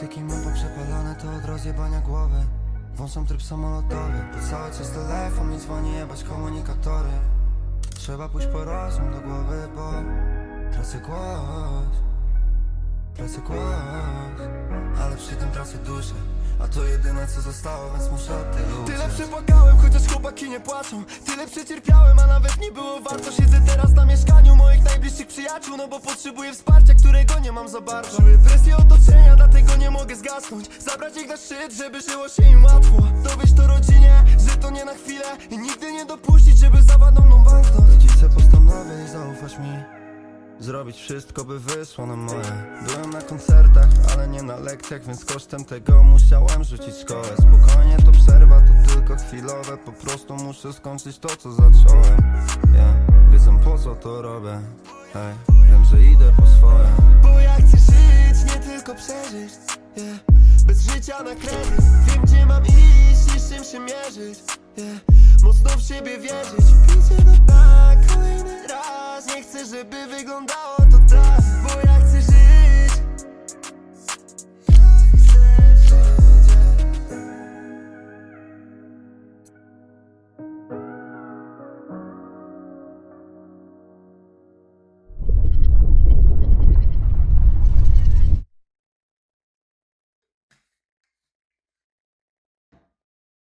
styki mam poprzepalane to od rozjebania głowy. Włączam tryb samolotowy Po cały czas telefon mi dzwoni jebać komunikatory. Trzeba pójść po rozum do głowy, bo Tracę głos. Tracę głos Ale przy tym tracę duszę A to jedyne co zostało, więc muszę od tego Tyle uciec. przepłakałem, chociaż chłopaki nie płaczą. Tyle przecierpiałem, a nawet nie było warto. Siedzę teraz na mieszkaniu moich najbliższych przyjaciół No bo potrzebuję wsparcia, którego nie mam za bardzo. Czuję presję otoczenia, dlatego nie mogę zgasnąć. Zabrać ich na szczyt, żeby żyło się im łatwo. Dowieść to rodzinie, że to nie na chwilę. I nigdy nie dopuścić, żeby zawadł mną banknot. Rodzice postanowili zaufać mi Zrobić wszystko, by wyszło na moje. Byłem na koncertach, ale nie na lekcjach Więc kosztem tego musiałem rzucić szkołę. Spokojnie to przerwa, to tylko chwilowe. Po prostu muszę skończyć to, co zacząłem. Yeah. Wiedzą po co to robię. Hej, wiem, że idę po swoje. Bo ja chcę żyć, nie tylko przeżyć. Yeah. Bez życia na kredyt. Wiem gdzie mam iść i z czym się mierzyć. Yeah. Mocno w siebie wierzyć. Picie do Nie chcę, żeby wyglądało to tak Bo ja chcę żyć. Ja chcę żyć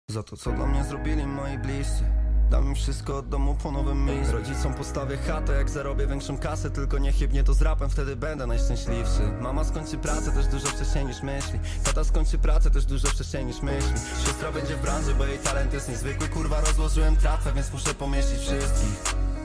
Za to, co dla mnie zrobili moi bliscy Dam im wszystko od domu po nowym miejscu Rodzicom postawię chatę, jak zarobię większą kasę Tylko nie chybnie to z rapem, wtedy będę najszczęśliwszy. Mama skończy pracę też dużo wcześniej niż myśli. Tata skończy pracę też dużo wcześniej niż myśli. Siostra będzie w branży, bo jej talent jest niezwykły. Kurwa, rozłożyłem tratwę, więc muszę pomieścić wszystkich